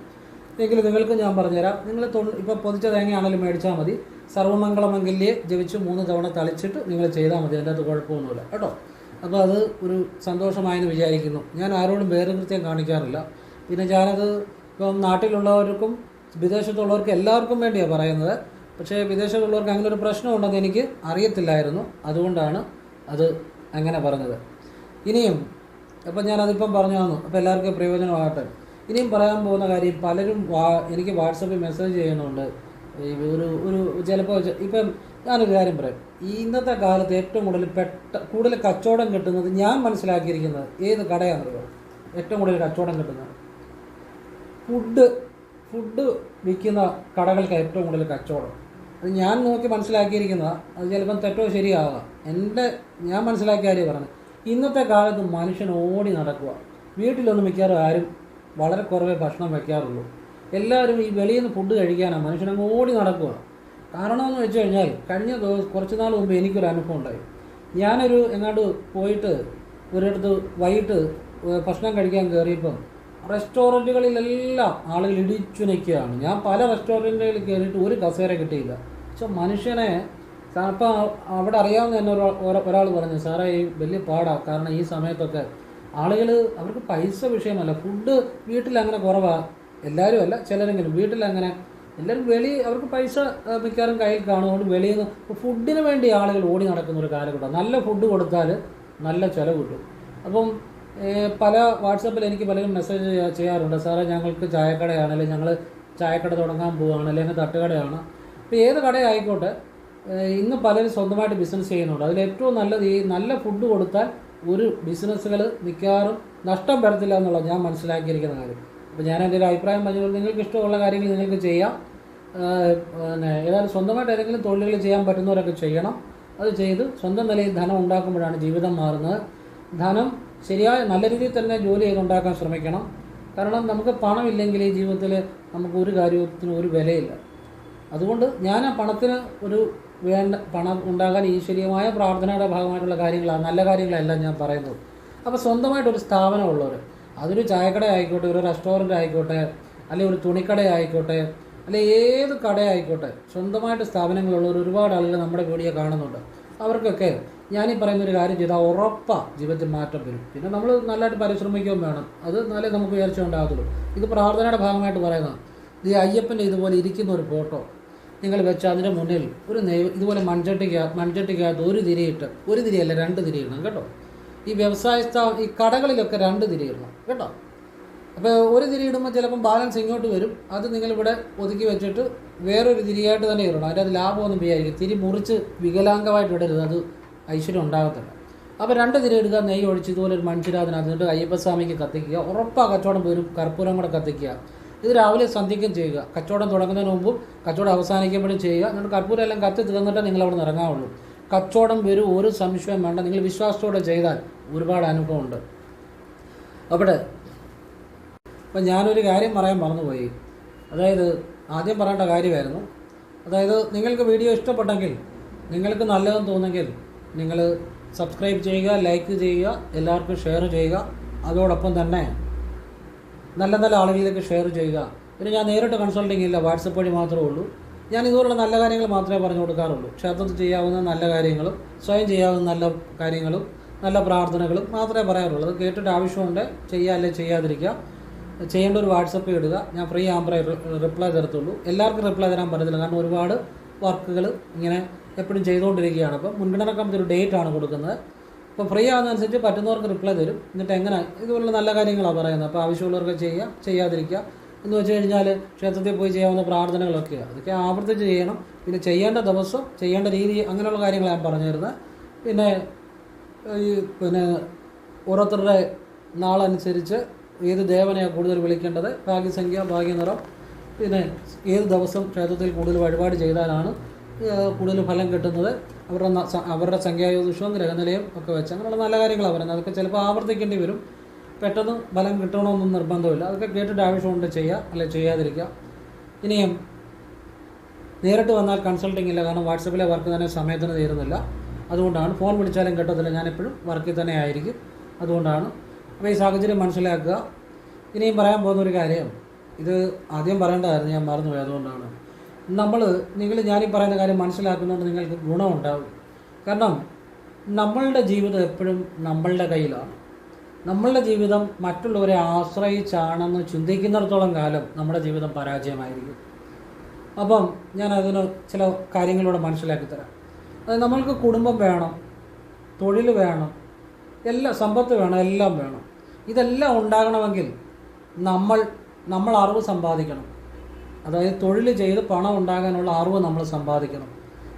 എങ്കിലും നിങ്ങൾക്ക് ഞാൻ പറഞ്ഞുതരാം. നിങ്ങൾ തൊണ്ട് ഇപ്പോൾ പൊതിച്ച തേങ്ങയാണെങ്കിലും മേടിച്ചാൽ മതി. സർവമംഗളമംഗല്യെ ജപിച്ച് മൂന്ന് തവണ തളിച്ചിട്ട് നിങ്ങൾ ചെയ്താൽ മതി. അതിന്റെ അകത്ത് കുഴപ്പമൊന്നുമില്ല. കേട്ടോ? അപ്പോൾ അത് ഒരു സന്തോഷമായെന്ന് വിചാരിക്കുന്നു. ഞാൻ ആരോടും വേറെ കൃത്യം കാണിക്കാറില്ല. പിന്നെ ഞാനത് ഇപ്പം നാട്ടിലുള്ളവർക്കും വിദേശത്തുള്ളവർക്കും എല്ലാവർക്കും വേണ്ടിയാണ് പറയുന്നത്. പക്ഷേ വിദേശത്തുള്ളവർക്ക് അങ്ങനെ ഒരു പ്രശ്നമുണ്ടെന്ന് എനിക്ക് അറിയത്തില്ലായിരുന്നു. അതുകൊണ്ടാണ് അത് അങ്ങനെ പറഞ്ഞത്. ഇനിയും അപ്പം ഞാനതിപ്പം പറഞ്ഞു തന്നു. അപ്പോൾ എല്ലാവർക്കും പ്രയോജനമാകട്ടെ. ഇനിയും പറയാൻ പോകുന്ന കാര്യം പലരും വാ എനിക്ക് വാട്സപ്പിൽ മെസ്സേജ് ചെയ്യുന്നുണ്ട്. ഒരു ഒരു ചിലപ്പോൾ ഇപ്പം ഞാനൊരു കാര്യം പറയാം. ഇന്നത്തെ കാലത്ത് ഏറ്റവും കൂടുതൽ പെട്ട കൂടുതൽ കച്ചവടം കിട്ടുന്നത് ഞാൻ മനസ്സിലാക്കിയിരിക്കുന്നത് ഏത് കടയാണെന്നറിയോ? ഏറ്റവും കൂടുതൽ കച്ചവടം കിട്ടുന്നത്. ഫുഡ് ഫുഡ് വിൽക്കുന്ന കടകൾക്ക് ഏറ്റവും കൂടുതൽ കച്ചവടം. അത് ഞാൻ നോക്കി മനസ്സിലാക്കിയിരിക്കുന്നത് അത് ചിലപ്പം തെറ്റോ ശരിയാകാം എന്റെ ഞാൻ മനസ്സിലാക്കിയ കാര്യം പറഞ്ഞു ഇന്നത്തെ കാലത്ത് മനുഷ്യൻ ഓടി നടക്കുക. വീട്ടിലൊന്നും മിക്കവാറും ആരും വളരെ കുറവേ ഭക്ഷണം വയ്ക്കാറുള്ളൂ. എല്ലാവരും ഈ വെളിയിൽ നിന്ന് ഫുഡ് കഴിക്കാനാണ് മനുഷ്യനങ്ങ് ഓടി നടക്കുക കാരണമെന്ന് വെച്ച് കഴിഞ്ഞാൽ കഴിഞ്ഞ ദിവസം കുറച്ച് നാൾ മുമ്പ് എനിക്കൊരു അനുഭവം ഉണ്ടായി. ഞാനൊരു എങ്ങാണ്ട് പോയിട്ട് ഒരിടത്ത് വൈകിട്ട് ഭക്ഷണം കഴിക്കാൻ കയറിയപ്പം റെസ്റ്റോറന്റുകളിലെല്ലാം ആളുകൾ ഇടിച്ചു നിൽക്കുകയാണ് ഞാൻ പല റെസ്റ്റോറന്റുകളിൽ കയറിയിട്ട് ഒരു കസേര കിട്ടിയില്ല. പക്ഷെ മനുഷ്യനെ അപ്പം അവിടെ അറിയാവുന്ന തന്നെ ഒരാൾ പറഞ്ഞു സാറേ ഈ വലിയ പാടാണ് കാരണം ഈ സമയത്തൊക്കെ ആളുകൾ അവർക്ക് പൈസ വിഷയമല്ല. ഫുഡ് വീട്ടിൽ അങ്ങനെ കുറവാണ് എല്ലാവരും അല്ല ചിലരെങ്കിലും വീട്ടിൽ അങ്ങനെ. എല്ലാവരും വെളി അവർക്ക് പൈസ മിക്കവാറും കയ്യിൽ കാണുകൊണ്ട് വെളിയിൽ നിന്ന് ഫുഡിന് വേണ്ടി ആളുകൾ ഓടി നടക്കുന്ന ഒരു കാലഘട്ടം. നല്ല ഫുഡ് കൊടുത്താൽ നല്ല ചിലവ് കിട്ടും. അപ്പം പല വാട്സപ്പിൽ എനിക്ക് പലരും മെസ്സേജ് ചെയ്യാറുണ്ട്. സാറേ ഞങ്ങൾക്ക് ചായക്കടയാണ് അല്ലെങ്കിൽ ഞങ്ങൾ ചായക്കട തുടങ്ങാൻ പോവുകയാണ് അല്ലെങ്കിൽ തട്ടുകടയാണ്. ഇപ്പോൾ ഏത് കടയായിക്കോട്ടെ ഇന്ന് പലരും സ്വന്തമായിട്ട് ബിസിനസ് ചെയ്യുന്നുണ്ട്. അതിൽ ഏറ്റവും നല്ലത് ഈ നല്ല ഫുഡ് കൊടുത്താൽ ഒരു ബിസിനസ്സുകൾ മിക്കവാറും നഷ്ടം വരത്തില്ല എന്നുള്ള ഞാൻ മനസ്സിലാക്കിയിരിക്കുന്ന കാര്യം. അപ്പോൾ ഞാൻ എന്റെ ഒരു അഭിപ്രായം പറഞ്ഞുകൊണ്ട് നിങ്ങൾക്ക് ഇഷ്ടമുള്ള കാര്യങ്ങൾ നിങ്ങൾക്ക് ചെയ്യാം. പിന്നെ ഏതായാലും സ്വന്തമായിട്ട് ഏതെങ്കിലും തൊഴിലുകൾ ചെയ്യാൻ പറ്റുന്നവരൊക്കെ ചെയ്യണം. അത് ചെയ്ത് സ്വന്തം നിലയിൽ ധനം ഉണ്ടാക്കുമ്പോഴാണ് ജീവിതം മാറുന്നത്. ധനം ശരിയായ നല്ല രീതിയിൽ തന്നെ ജോലി ചെയ്ത് ഉണ്ടാക്കാൻ ശ്രമിക്കണം. കാരണം നമുക്ക് പണമില്ലെങ്കിൽ ഈ ജീവിതത്തിൽ നമുക്ക് ഒരു കാര്യത്തിനും ഒരു വിലയില്ല. അതുകൊണ്ട് ഞാൻ ആ പണത്തിന് ഒരു വേണ്ട പണം ഉണ്ടാകാൻ ഈശ്വരീയമായ പ്രാർത്ഥനയുടെ ഭാഗമായിട്ടുള്ള കാര്യങ്ങളാണ് നല്ല കാര്യങ്ങളെല്ലാം ഞാൻ പറയുന്നത്. അപ്പോൾ സ്വന്തമായിട്ടൊരു സ്ഥാപനമുള്ളവർ അതൊരു ചായക്കട ആയിക്കോട്ടെ ഒരു റെസ്റ്റോറന്റ് ആയിക്കോട്ടെ അല്ലെങ്കിൽ ഒരു തുണിക്കട ആയിക്കോട്ടെ അല്ലെ ഏത് കടയായിക്കോട്ടെ സ്വന്തമായിട്ട് സ്ഥാപനങ്ങളുള്ളവർ ഒരുപാട് ആളുകൾ നമ്മുടെ വീഡിയോ കാണുന്നുണ്ട്. അവർക്കൊക്കെ ഞാനീ പറയുന്നൊരു കാര്യം ചെയ്താൽ ഉറപ്പാണ് ജീവിതത്തിൽ മാറ്റം വരും. പിന്നെ നമ്മൾ നല്ലതായിട്ട് പരിശ്രമിക്കുകയും വേണം. അത് നല്ല നമുക്ക് ഉയർച്ച ഉണ്ടാകത്തുള്ളൂ. ഇത് പ്രാർത്ഥനയുടെ ഭാഗമായിട്ട് പറയുന്നതാണ് ഈ അയ്യപ്പന്റെ ഇതുപോലെ ഇരിക്കുന്ന ഒരു ഫോട്ടോ നിങ്ങൾ വെച്ച് അതിന്റെ മുന്നിൽ ഒരു ഇതുപോലെ മൺചട്ടിക്ക് മൺചട്ടിക്കകത്ത് ഒരു തിരിയിട്ട് ഒരു തിരിയല്ല രണ്ട് തിരി ഇടണം കേട്ടോ? ഈ വ്യവസായ സ്ഥാപനം ഈ കടകളിലൊക്കെ രണ്ട് തിരിയിടണം കേട്ടോ? അപ്പോൾ ഒരു തിരി ഇടുമ്പോൾ ചിലപ്പം ബാലൻസ് ഇങ്ങോട്ട് വരും. അത് നിങ്ങളിവിടെ ഒതുക്കി വെച്ചിട്ട് വേറൊരു തിരിയായിട്ട് തന്നെ ഇടണം. അതിന്റെ അത് ലാഭമൊന്നും വിചാരിക്കും തിരി മുറിച്ച് വികലാംഗമായിട്ട് ഇടരുത്. അത് ഐശ്വര്യം ഉണ്ടാകത്തില്ല. അപ്പോൾ രണ്ട് തിരി ഇടുക നെയ്യ് ഒഴിച്ച് ഇതുപോലെ ഒരു മൺചിരാതിനകത്ത് എന്നിട്ട് അയ്യപ്പസ്വാമിക്ക് കത്തിക്കുക. ഉറപ്പാ കച്ചവടം പോലും കർപ്പൂരം കൂടെ കത്തിക്കുക. ഇത് രാവിലെ സന്ധ്യയ്ക്കും ചെയ്യുക. കച്ചവടം തുടങ്ങുന്നതിന് മുമ്പും കച്ചവടം അവസാനിക്കുമ്പോഴും ചെയ്യുക. എന്നിട്ട് കർപ്പൂരം എല്ലാം കത്തി തീർന്നിട്ടേ നിങ്ങൾ അവിടെ ഇറങ്ങാവുള്ളൂ. കച്ചവടം വരും ഒരു സംശയം വേണ്ട. നിങ്ങൾ വിശ്വാസത്തോടെ ചെയ്താൽ ഒരുപാട് അനുഭവമുണ്ട്. അവിടെ അപ്പം ഞാനൊരു കാര്യം പറയാൻ മറന്നുപോയി. അതായത് ആദ്യം പറയേണ്ട കാര്യമായിരുന്നു. അതായത് നിങ്ങൾക്ക് വീഡിയോ ഇഷ്ടപ്പെട്ടെങ്കിൽ നിങ്ങൾക്ക് നല്ലതെന്ന് തോന്നുമെങ്കിൽ നിങ്ങൾ സബ്സ്ക്രൈബ് ചെയ്യുക ലൈക്ക് ചെയ്യുക എല്ലാവർക്കും ഷെയർ ചെയ്യുക. അതോടൊപ്പം തന്നെ നല്ല നല്ല ആളുകളിലേക്ക് ഷെയർ ചെയ്യുക. പിന്നെ ഞാൻ നേരിട്ട് കൺസൾട്ടിങ് ഇല്ല വാട്സപ്പ് വഴി മാത്രമേ ഉള്ളൂ. ഞാൻ ഇതുപോലുള്ള നല്ല കാര്യങ്ങൾ മാത്രമേ പറഞ്ഞു കൊടുക്കാറുള്ളൂ. ക്ഷേത്രത്തിൽ ചെയ്യാവുന്ന നല്ല കാര്യങ്ങളും സ്വയം ചെയ്യാവുന്ന നല്ല കാര്യങ്ങളും നല്ല പ്രാർത്ഥനകളും മാത്രമേ പറയാറുള്ളൂ. അത് കേട്ടിട്ട് ആവശ്യമുണ്ട് ചെയ്യുക അല്ലെ ചെയ്യാതിരിക്കുക. ചെയ്യേണ്ട ഒരു വാട്സപ്പ് ഇടുക. ഞാൻ ഫ്രീ ആകുമ്പോഴേ റിപ്ലൈ തരത്തുള്ളൂ. എല്ലാവർക്കും റിപ്ലൈ തരാൻ പറ്റത്തില്ല. കാരണം ഒരുപാട് വർക്കുകൾ ഇങ്ങനെ എപ്പോഴും ചെയ്തുകൊണ്ടിരിക്കുകയാണ്. അപ്പം മുൻഗണന കമ്മിറ്റി ഒരു ഡേറ്റ് ആണ് കൊടുക്കുന്നത്. അപ്പോൾ ഫ്രീ ആകുന്നതനുസരിച്ച് പറ്റുന്നവർക്ക് റിപ്ലൈ തരും. എന്നിട്ട് എങ്ങനെ ഇതുപോലുള്ള നല്ല കാര്യങ്ങളാണ് പറയുന്നത്. അപ്പോൾ ആവശ്യമുള്ളവർക്ക് ചെയ്യുക ചെയ്യാതിരിക്കുക. എന്ന് വെച്ച് കഴിഞ്ഞാൽ ക്ഷേത്രത്തിൽ പോയി ചെയ്യാവുന്ന പ്രാർത്ഥനകളൊക്കെയാണ് അതൊക്കെ ആവർത്തിച്ച് ചെയ്യണം. പിന്നെ ചെയ്യേണ്ട ദിവസം ചെയ്യേണ്ട രീതി അങ്ങനെയുള്ള കാര്യങ്ങളാണ് ഞാൻ പറഞ്ഞു തരുന്നത് പിന്നെ ഈ പിന്നെ ഓരോരുത്തരുടെ നാളനുസരിച്ച് ഏത് ദേവനെയാണ് കൂടുതൽ വിളിക്കേണ്ടത്? ഭാഗ്യസംഖ്യ ഭാഗ്യനിറം. പിന്നെ ഏത് ദിവസം ക്ഷേത്രത്തിൽ കൂടുതൽ വഴിപാട് ചെയ്താലാണ് കൂടുതൽ ഫലം കിട്ടുന്നത്? അവരുടെ അവരുടെ സംഖ്യാജ്യോതിഷവും ഗ്രഹനിലയം ഒക്കെ വെച്ച് അങ്ങനെയുള്ള നല്ല കാര്യങ്ങളാണ് പറയുന്നത്. അതൊക്കെ ചിലപ്പോൾ ആവർത്തിക്കേണ്ടി വരും. പെട്ടെന്ന് ഫലം കിട്ടണമെന്നൊന്നും നിർബന്ധമില്ല. അതൊക്കെ കേട്ടിട്ട് ആവശ്യമുണ്ട് ചെയ്യുക അല്ലെ ചെയ്യാതിരിക്കുക ഇനിയും നേരിട്ട് വന്നാൽ കൺസൾട്ടിംഗ് ഇല്ല. കാരണം വാട്സപ്പിലെ വർക്ക് തന്നെ സമയത്തിന് തീരുന്നില്ല. അതുകൊണ്ടാണ് ഫോൺ വിളിച്ചാലും കിട്ടത്തില്ല. ഞാനെപ്പോഴും വർക്കിൽ തന്നെ ആയിരിക്കും. അതുകൊണ്ടാണ്. അപ്പോൾ ഈ സാഹചര്യം മനസ്സിലാക്കുക. ഇനിയും പറയാൻ പോകുന്ന ഒരു കാര്യം. ഇത് ആദ്യം പറയേണ്ടതായിരുന്നു. ഞാൻ മറന്നുപോയി. അതുകൊണ്ടാണ്. നമ്മൾ നിങ്ങൾ ഞാനീ പറയുന്ന കാര്യം മനസ്സിലാക്കുന്നതുകൊണ്ട് നിങ്ങൾക്ക് ഗുണമുണ്ടാകും കാരണം നമ്മളുടെ ജീവിതം എപ്പോഴും നമ്മളുടെ കയ്യിലാണ്. നമ്മളുടെ ജീവിതം മറ്റുള്ളവരെ ആശ്രയിച്ചാണെന്ന് ചിന്തിക്കുന്നിടത്തോളം കാലം നമ്മുടെ ജീവിതം പരാജയമായിരിക്കും. അപ്പം ഞാൻ അതിന് ചില കാര്യങ്ങളിലൂടെ മനസ്സിലാക്കി തരാം. അത് നമ്മൾക്ക് കുടുംബം വേണം തൊഴിൽ വേണം എല്ലാ സമ്പത്ത് വേണം എല്ലാം വേണം. ഇതെല്ലാം ഉണ്ടാകണമെങ്കിൽ നമ്മൾ നമ്മൾ അറിവ് സമ്പാദിക്കണം. അതായത് തൊഴിൽ ചെയ്ത് പണം ഉണ്ടാകാനുള്ള അറിവ് നമ്മൾ സമ്പാദിക്കണം.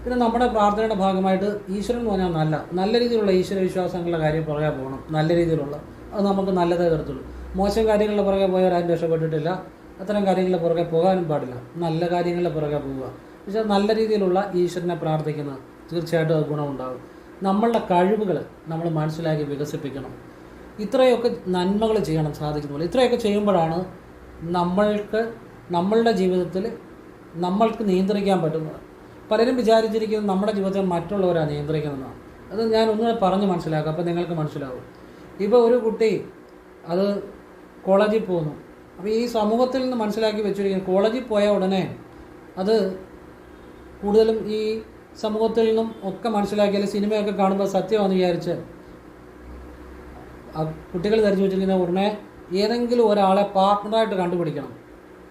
പിന്നെ നമ്മുടെ പ്രാർത്ഥനയുടെ ഭാഗമായിട്ട് ഈശ്വരൻ എന്ന് പറഞ്ഞാൽ നല്ല നല്ല രീതിയിലുള്ള ഈശ്വര വിശ്വാസങ്ങളുടെ കാര്യം പുറകെ പോകണം. നല്ല രീതിയിലുള്ള അത് നമുക്ക് നല്ലതേ തരത്തുള്ളൂ മോശം കാര്യങ്ങളുടെ പുറകെ പോയവർ ആരും രക്ഷപ്പെട്ടിട്ടില്ല. അത്തരം കാര്യങ്ങളുടെ പുറകെ പോകാനും പാടില്ല. നല്ല കാര്യങ്ങളുടെ പുറകെ പോവുക. പക്ഷേ നല്ല രീതിയിലുള്ള ഈശ്വരനെ പ്രാർത്ഥിക്കുന്നത് തീർച്ചയായിട്ടും അത് ഗുണമുണ്ടാകും. നമ്മളുടെ കഴിവുകൾ നമ്മൾ മനസ്സിലാക്കി വികസിപ്പിക്കണം. ഇത്രയൊക്കെ നന്മകൾ ചെയ്യണം സാധിക്കുന്നുള്ളൂ ഇത്രയൊക്കെ ചെയ്യുമ്പോഴാണ് നമ്മൾക്ക് നമ്മളുടെ ജീവിതത്തിൽ നമ്മൾക്ക് നിയന്ത്രിക്കാൻ പറ്റുന്നത്. പലരും വിചാരിച്ചിരിക്കുന്നത് നമ്മുടെ ജീവിതത്തെ മറ്റുള്ളവരാണ് നിയന്ത്രിക്കുന്നതാണ് അത് ഞാൻ ഒന്നുകൂടെ പറഞ്ഞ് മനസ്സിലാക്കാം. അപ്പോൾ നിങ്ങൾക്ക് മനസ്സിലാവും. ഇപ്പോൾ ഒരു കുട്ടി അത് കോളേജിൽ പോകുന്നു. അപ്പോൾ ഈ സമൂഹത്തിൽ നിന്ന് മനസ്സിലാക്കി വെച്ചിരിക്കുന്നത് കോളേജിൽ പോയ ഉടനെ അത് കൂടുതലും ഈ സമൂഹത്തിൽ നിന്നും ഒക്കെ മനസ്സിലാക്കി അല്ലെങ്കിൽ സിനിമയൊക്കെ കാണുമ്പോൾ സത്യമാണെന്ന് വിചാരിച്ച് കുട്ടികൾ ധരിച്ചു വെച്ചിരിക്കുന്ന ഉടനെ ഏതെങ്കിലും ഒരാളെ പാർട്ട്ണറായിട്ട് കണ്ടുപിടിക്കണം.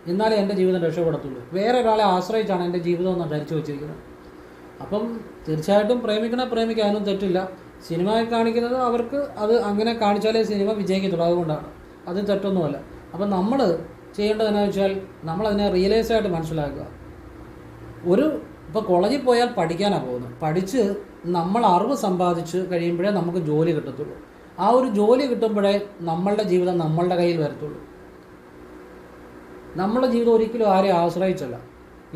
എന്നാലേ എന്റെ ജീവിതം രക്ഷപ്പെടത്തുള്ളൂ. വേറെ ഒരാളെ ആശ്രയിച്ചാണ് എന്റെ ജീവിതം എന്ന് ധരിച്ചു വെച്ചിരിക്കുന്നത്. അപ്പം തീർച്ചയായിട്ടും പ്രേമിക്കണ പ്രേമിക്കാനും തെറ്റില്ല. സിനിമയിൽ കാണിക്കുന്നത് അവർക്ക് അത് അങ്ങനെ കാണിച്ചാലേ സിനിമ വിജയിക്കത്തുള്ളൂ. അതുകൊണ്ടാണ്. അത് തെറ്റൊന്നുമല്ല. അപ്പം നമ്മൾ ചെയ്യേണ്ടത് എന്നാ വെച്ചാൽ നമ്മളതിനെ റിയലൈസ് ആയിട്ട് മനസ്സിലാക്കുക. ഒരു ഇപ്പോൾ കോളേജിൽ പോയാൽ പഠിക്കാനാണ് പോകുന്നത്. പഠിച്ച് നമ്മൾ അറിവ് സമ്പാദിച്ച് കഴിയുമ്പോഴേ നമുക്ക് ജോലി കിട്ടത്തുള്ളൂ. ആ ഒരു ജോലി കിട്ടുമ്പോഴേ നമ്മളുടെ ജീവിതം നമ്മളുടെ കയ്യിൽ വരത്തുള്ളൂ. നമ്മുടെ ജീവിതം ഒരിക്കലും ആരെയും ആശ്രയിച്ചല്ല.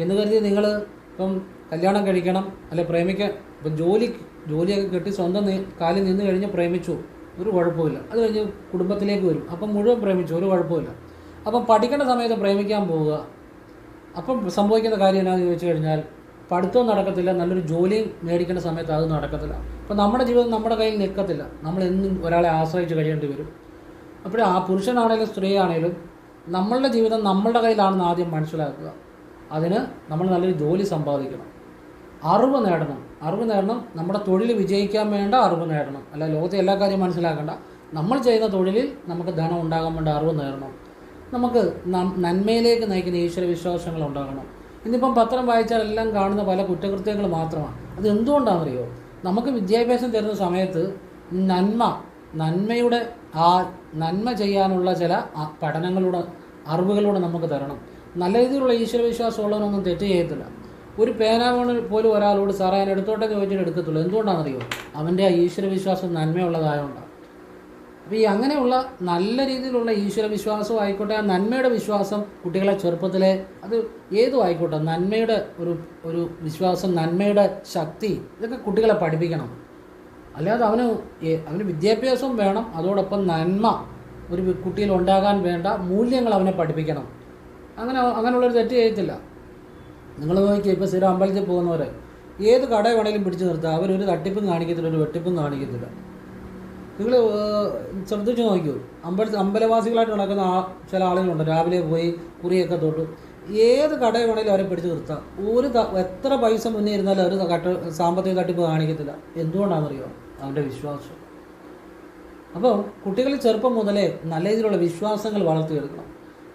എന്ന് കരുതി നിങ്ങൾ ഇപ്പം കല്യാണം കഴിക്കണം അല്ലെ പ്രേമിക്കാൻ ഇപ്പം ജോലി ജോലിയൊക്കെ കിട്ടി സ്വന്തം കാലിൽ നിന്ന് കഴിഞ്ഞ് പ്രേമിച്ചു ഒരു കുഴപ്പമില്ല അത് കഴിഞ്ഞ് കുടുംബത്തിലേക്ക് വരും. അപ്പം മുഴുവൻ പ്രേമിച്ചു ഒരു കുഴപ്പമില്ല അപ്പം പഠിക്കേണ്ട സമയത്ത് പ്രേമിക്കാൻ പോവുക. അപ്പം സംഭവിക്കുന്ന കാര്യം എന്നാന്ന് ചോദിച്ചു കഴിഞ്ഞാൽ പഠിത്തവും നടക്കത്തില്ല നല്ലൊരു ജോലിയും മേടിക്കേണ്ട സമയത്ത് അത് നടക്കത്തില്ല. അപ്പം നമ്മുടെ ജീവിതം നമ്മുടെ കയ്യിൽ നിൽക്കത്തില്ല. നമ്മൾ എന്നും ഒരാളെ ആശ്രയിച്ച് കഴിയേണ്ടി വരും. അപ്പോൾ ആ പുരുഷനാണെങ്കിലും സ്ത്രീ ആണേലും നമ്മളുടെ ജീവിതം നമ്മളുടെ കയ്യിലാണെന്ന് ആദ്യം മനസ്സിലാക്കുക. അതിന് നമ്മൾ നല്ലൊരു ജോലി സമ്പാദിക്കണം. അറിവ് നേടണം. അറിവ് നേടണം. നമ്മുടെ തൊഴിൽ വിജയിക്കാൻ വേണ്ട അറിവ് നേടണം. അല്ല ലോകത്തെ എല്ലാ കാര്യവും മനസ്സിലാക്കേണ്ട. നമ്മൾ ചെയ്യുന്ന തൊഴിലിൽ നമുക്ക് ധനം ഉണ്ടാകാൻ വേണ്ട അറിവ് നേടണം. നമുക്ക് നന്മയിലേക്ക് നയിക്കുന്ന ഈശ്വര വിശ്വാസങ്ങൾ ഉണ്ടാകണം. ഇന്നിപ്പം പത്രം വായിച്ചാൽ എല്ലാം കാണുന്ന പല കുറ്റകൃത്യങ്ങൾ മാത്രമാണ്. അത് എന്തുകൊണ്ടാണെന്നറിയോ? നമുക്ക് വിദ്യാഭ്യാസം തരുന്ന സമയത്ത് നന്മ നന്മയുടെ ആ നന്മ ചെയ്യാനുള്ള ചില പഠനങ്ങളുടെ അറിവുകളൂടെ നമുക്ക് തരണം. നല്ല രീതിയിലുള്ള ഈശ്വരവിശ്വാസം ഉള്ളവനൊന്നും തെറ്റ് ചെയ്യത്തില്ല. ഒരു പേനാവണ് പോലും ഒരാളോട് സാറേ ഞാൻ എടുത്തോട്ടെ ചോദിച്ചിട്ട് എടുക്കത്തുള്ളൂ. എന്തുകൊണ്ടാണെന്നറിയോ? അവന്റെ ആ ഈശ്വരവിശ്വാസം നന്മയുള്ളതായതുകൊണ്ടാണ് അപ്പോൾ ഈ അങ്ങനെയുള്ള നല്ല രീതിയിലുള്ള ഈശ്വര വിശ്വാസവും ആയിക്കോട്ടെ ആ നന്മയുടെ വിശ്വാസം കുട്ടികളെ ചെറുപ്പത്തിലെ അത് ഏതും ആയിക്കോട്ടെ നന്മയുടെ ഒരു ഒരു വിശ്വാസം നന്മയുടെ ശക്തി ഇതൊക്കെ കുട്ടികളെ പഠിപ്പിക്കണം. അല്ലാതെ അവന് അവന് വിദ്യാഭ്യാസം വേണം അതോടൊപ്പം നന്മ ഒരു കുട്ടിയിൽ ഉണ്ടാകാൻ വേണ്ട മൂല്യങ്ങൾ അവനെ പഠിപ്പിക്കണം. അങ്ങനെ അങ്ങനെയുള്ളൊരു തെറ്റ് ചെയ്യത്തില്ല. നിങ്ങൾ നോക്കിയാൽ ഇപ്പോൾ സ്ഥിരം അമ്പലത്തിൽ പോകുന്നവർ ഏത് കട വേണേലും പിടിച്ചു നിർത്തുക അവരൊരു തട്ടിപ്പും കാണിക്കത്തില്ല ഒരു വെട്ടിപ്പും കാണിക്കത്തില്ല. നിങ്ങൾ ശ്രദ്ധിച്ചു നോക്കിയോ അമ്പല അമ്പലവാസികളായിട്ട് നടക്കുന്ന ആ ചില ആളുകളുണ്ട്. രാവിലെ പോയി കുറിയൊക്കെ തൊട്ടു. ഏത് കട വേണേലും അവരെ പിടിച്ചു നിർത്താം. ഒരു എത്ര പൈസ മുന്നേ ഇരുന്നാലും അവർ സാമ്പത്തിക തട്ടിപ്പ് കാണിക്കത്തില്ല. എന്തുകൊണ്ടാണെന്നറിയോ? അവന്റെ വിശ്വാസം. അപ്പോൾ കുട്ടികൾ ചെറുപ്പം മുതലേ നല്ല രീതിയിലുള്ള വിശ്വാസങ്ങൾ വളർത്തിയെടുക്കണം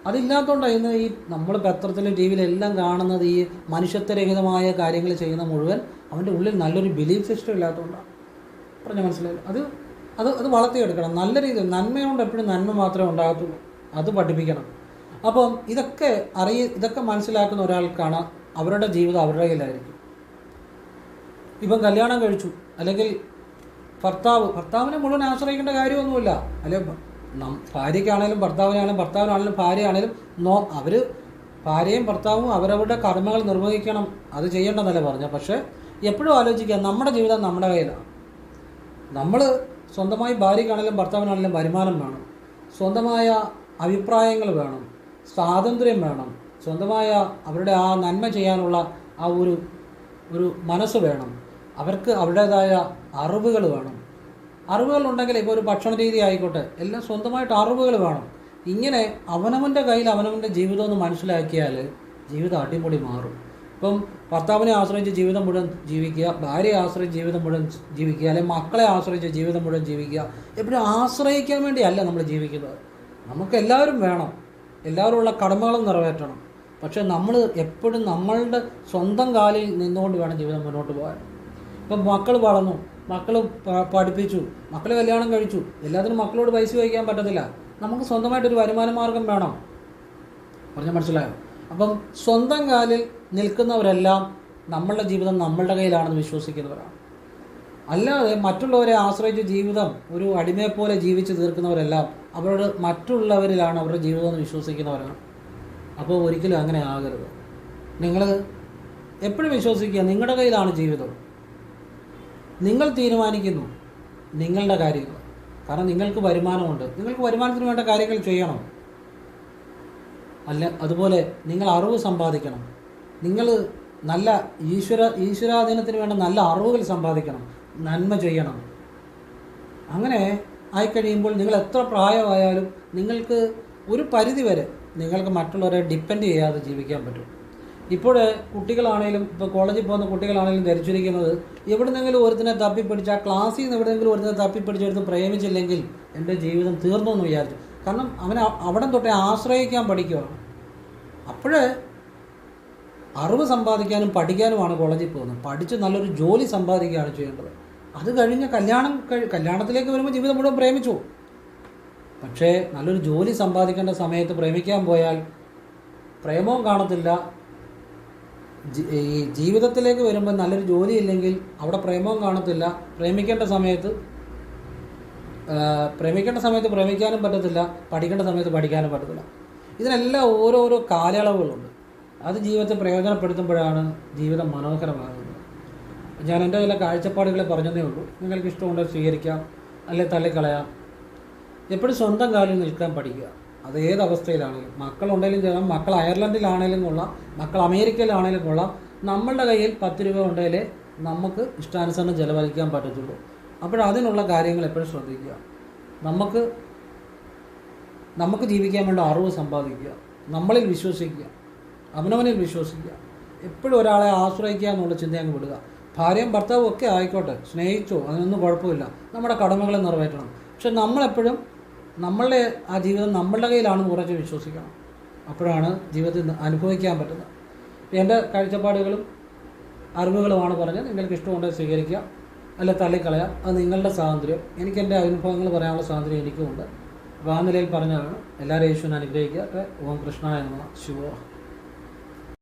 അതില്ലാത്തതുകൊണ്ടാണ് ഇന്ന് ഈ നമ്മൾ പത്രത്തിലും ടി വിയിലും എല്ലാം കാണുന്നത് ഈ മനുഷ്യത്വരഹിതമായ കാര്യങ്ങൾ ചെയ്യുന്ന മുഴുവൻ അവന്റെ ഉള്ളിൽ നല്ലൊരു ബിലീഫ് സിസ്റ്റം ഇല്ലാത്തതുകൊണ്ടാണ് പറഞ്ഞ മനസ്സിലായി അത് അത് അത് വളർത്തിയെടുക്കണം. നല്ല രീതിയിൽ നന്മയുണ്ട് എപ്പോഴും നന്മ മാത്രമേ ഉണ്ടാകത്തുള്ളൂ. അത് പഠിപ്പിക്കണം. അപ്പം ഇതൊക്കെ അറിയ ഇതൊക്കെ മനസ്സിലാക്കുന്ന ഒരാൾക്കാണ് അവരുടെ ജീവിതം അവരുടെ കയ്യിലായിരിക്കും. ഇപ്പം കല്യാണം കഴിച്ചു. അല്ലെങ്കിൽ ഭർത്താവ് ഭർത്താവിനെ മുഴുവൻ ആശ്രയിക്കേണ്ട കാര്യമൊന്നുമില്ല. അല്ലെ ഭാര്യയ്ക്കാണേലും ഭർത്താവിനാണേലും ഭർത്താവിനാണേലും ഭാര്യയാണേലും നോ അവർ ഭാര്യയും ഭർത്താവും അവരവരുടെ കർമ്മങ്ങൾ നിർവഹിക്കണം. അത് ചെയ്യേണ്ടതല്ലേ പറഞ്ഞു പക്ഷേ എപ്പോഴും ആലോചിക്കുക നമ്മുടെ ജീവിതം നമ്മുടെ കയ്യിലാണ്. നമ്മൾ സ്വന്തമായി ഭാര്യയ്ക്കാണെങ്കിലും ഭർത്താവിനാണെങ്കിലും വരുമാനം വേണം. സ്വന്തമായ അഭിപ്രായങ്ങൾ വേണം. സ്വാതന്ത്ര്യം വേണം. സ്വന്തമായ അവരുടെ ആ നന്മ ചെയ്യാനുള്ള ആ ഒരു ഒരു മനസ്സ് വേണം. അവർക്ക് അവരുടേതായ അറിവുകൾ വേണം. അറിവുകൾ ഉണ്ടെങ്കിൽ ഇപ്പോൾ ഒരു ഭക്ഷണ രീതി ആയിക്കോട്ടെ എല്ലാം സ്വന്തമായിട്ട് അറിവുകൾ വേണം. ഇങ്ങനെ അവനവന്റെ കയ്യിൽ അവനവന്റെ ജീവിതം ഒന്ന് മനസ്സിലാക്കിയാൽ ജീവിതം അടിപൊളി മാറും. ഇപ്പം ഭർത്താവിനെ ആശ്രയിച്ച് ജീവിതം മുഴുവൻ ജീവിക്കുക ഭാര്യയെ ആശ്രയിച്ച് ജീവിതം മുഴുവൻ ജീവിക്കുക അല്ലെങ്കിൽ മക്കളെ ആശ്രയിച്ച് ജീവിതം മുഴുവൻ ജീവിക്കുക എപ്പോഴും ആശ്രയിക്കാൻ വേണ്ടിയല്ല നമ്മൾ ജീവിക്കുന്നത്. നമുക്ക് എല്ലാവരും വേണം. എല്ലാവരും ഉള്ള കടമകളും നിറവേറ്റണം. പക്ഷേ നമ്മൾ എപ്പോഴും നമ്മളുടെ സ്വന്തം കാലിൽ നിന്നുകൊണ്ട് വേണം ജീവിതം മുന്നോട്ട് പോകാൻ. ഇപ്പം മക്കൾ വളർന്നു. മക്കൾ പഠിപ്പിച്ചു. മക്കൾ കല്യാണം കഴിച്ചു. എല്ലാത്തിനും മക്കളോട് പൈസ ചോദിക്കാൻ പറ്റത്തില്ല. നമുക്ക് സ്വന്തമായിട്ടൊരു വരുമാന മാർഗം വേണം. പറഞ്ഞ മനസ്സിലായോ? അപ്പം സ്വന്തം കാലിൽ നിൽക്കുന്നവരെല്ലാം നമ്മളുടെ ജീവിതം നമ്മളുടെ കയ്യിലാണെന്ന് വിശ്വസിക്കുന്നവരാണ്. അല്ലാതെ മറ്റുള്ളവരെ ആശ്രയിച്ച് ജീവിതം ഒരു അടിമയെപ്പോലെ ജീവിച്ച് തീർക്കുന്നവരെല്ലാം അവരോട് മറ്റുള്ളവരിലാണ് അവരുടെ ജീവിതം എന്ന് വിശ്വസിക്കുന്നവരാണ്. അപ്പോൾ ഒരിക്കലും അങ്ങനെ ആകരുത്. നിങ്ങൾ എപ്പോഴും വിശ്വസിക്കുക നിങ്ങളുടെ കയ്യിലാണ് ജീവിതം. നിങ്ങൾ തീരുമാനിക്കുന്നു നിങ്ങളുടെ കാര്യങ്ങൾ. കാരണം നിങ്ങൾക്ക് വരുമാനമുണ്ട്. നിങ്ങൾക്ക് വരുമാനത്തിന് വേണ്ട കാര്യങ്ങൾ ചെയ്യണം. അല്ല അതുപോലെ നിങ്ങൾ അറിവ് സമ്പാദിക്കണം. നിങ്ങൾ നല്ല ഈശ്വര ഈശ്വരാധീനത്തിന് വേണ്ട നല്ല അറിവുകൾ സമ്പാദിക്കണം. നന്മ ചെയ്യണം. അങ്ങനെ ആയിക്കഴിയുമ്പോൾ നിങ്ങൾ എത്ര പ്രായമായാലും നിങ്ങൾക്ക് ഒരു പരിധി വരെ നിങ്ങൾക്ക് മറ്റുള്ളവരെ ഡിപ്പെൻഡ് ചെയ്യാതെ ജീവിക്കാൻ പറ്റും. ഇപ്പോൾ കുട്ടികളാണേലും ഇപ്പോൾ കോളേജിൽ പോകുന്ന കുട്ടികളാണേലും ധരിച്ചിരിക്കുന്നത് എവിടുന്നെങ്കിലും ഒരുത്തിനെ തപ്പിപ്പിടിച്ച് ആ ക്ലാസ്സിൽ നിന്ന് എവിടെയെങ്കിലും ഒരുത്തിനെ തപ്പിപ്പിടിച്ചെടുത്ത് പ്രേമിച്ചില്ലെങ്കിൽ എന്റെ ജീവിതം തീർന്നു എന്ന് വിചാരിച്ചു. കാരണം അവനെ അവിടെ തൊട്ടേ ആശ്രയിക്കാൻ പഠിക്കുകയാണ് അപ്പോഴേ അറിവ് സമ്പാദിക്കാനും പഠിക്കാനുമാണ് കോളേജിൽ പോകുന്നത്. പഠിച്ച് നല്ലൊരു ജോലി സമ്പാദിക്കുകയാണ് ചെയ്യേണ്ടത്. അത് കഴിഞ്ഞ് കല്യാണം കല്യാണത്തിലേക്ക് വരുമ്പോൾ ജീവിതം മുഴുവൻ പ്രേമിച്ചു. പക്ഷേ നല്ലൊരു ജോലി സമ്പാദിക്കേണ്ട സമയത്ത് പ്രേമിക്കാൻ പോയാൽ പ്രേമവും കാണത്തില്ല ഈ ജീവിതത്തിലേക്ക് വരുമ്പോൾ നല്ലൊരു ജോലി ഇല്ലെങ്കിൽ അവിടെ പ്രേമവും കാണത്തില്ല. പ്രേമിക്കേണ്ട സമയത്ത് പ്രേമിക്കേണ്ട സമയത്ത് പ്രേമിക്കാനും പറ്റത്തില്ല. പഠിക്കേണ്ട സമയത്ത് പഠിക്കാനും പറ്റത്തില്ല. ഇതിനെല്ലാം ഓരോരോ കാലയളവുകളുണ്ട്. അത് ജീവിതത്തെ പ്രയോജനപ്പെടുത്തുമ്പോഴാണ് ജീവിതം മനോഹരമാകുന്നത്. ഞാൻ എന്റെ ചില കാഴ്ചപ്പാടുകളെ പറഞ്ഞതേ ഉള്ളൂ. നിങ്ങൾക്ക് ഇഷ്ടമുണ്ടെങ്കിൽ സ്വീകരിക്കാം. അല്ലെങ്കിൽ തള്ളിക്കളയാം. എപ്പോഴും സ്വന്തം കാലിൽ നിൽക്കാൻ പഠിക്കുക. അത് ഏത് അവസ്ഥയിലാണെങ്കിലും മക്കളുണ്ടെങ്കിലും ചെയ്യാം മക്കൾ അയർലൻഡിലാണെങ്കിലും കൊള്ളാം മക്കൾ അമേരിക്കയിലാണെങ്കിലും കൊള്ളാം നമ്മളുടെ കയ്യിൽ പത്ത് രൂപ ഉണ്ടെങ്കിലേ നമുക്ക് ഇഷ്ടാനുസരണം ചിലവഴിക്കാൻ പറ്റത്തുള്ളൂ. അപ്പോഴതിനുള്ള കാര്യങ്ങൾ എപ്പോഴും ശ്രദ്ധിക്കുക. നമുക്ക് നമുക്ക് ജീവിക്കാൻ വേണ്ട അറിവ് സമ്പാദിക്കുക. നമ്മളിൽ വിശ്വസിക്കുക. അവനവനിൽ വിശ്വസിക്കുക. എപ്പോഴും ഒരാളെ ആശ്രയിക്കുക എന്നുള്ള ചിന്ത അങ്ങ് വിടുക. ഭാര്യയും ഭർത്താവും ഒക്കെ ആയിക്കോട്ടെ സ്നേഹിച്ചോ അതിനൊന്നും കുഴപ്പമില്ല. നമ്മുടെ കടമകളെ നിറവേറ്റണം. പക്ഷെ നമ്മളെപ്പോഴും നമ്മളുടെ ആ ജീവിതം നമ്മളുടെ കയ്യിലാണെന്ന് ഉറച്ച് വിശ്വസിക്കണം. അപ്പോഴാണ് ജീവിതത്തിൽ അനുഭവിക്കാൻ പറ്റുന്നത്. എന്റെ കാഴ്ചപ്പാടുകളും അറിവുകളുമാണ് പറഞ്ഞത്. നിങ്ങൾക്ക് ഇഷ്ടമുണ്ടെങ്കിൽ സ്വീകരിക്കുക അല്ല തള്ളിക്കളയാം അത് നിങ്ങളുടെ സ്വാതന്ത്ര്യം. എനിക്ക് എന്റെ അനുഭവങ്ങൾ പറയാനുള്ള സ്വാതന്ത്ര്യം എനിക്കുമുണ്ട്. അപ്പോൾ ആ നിലയിൽ പറഞ്ഞതാണ്. എല്ലാവരും യേശുവിനെ അനുഗ്രഹിക്കുക. ഓം കൃഷ്ണ എന്ന ശിവ.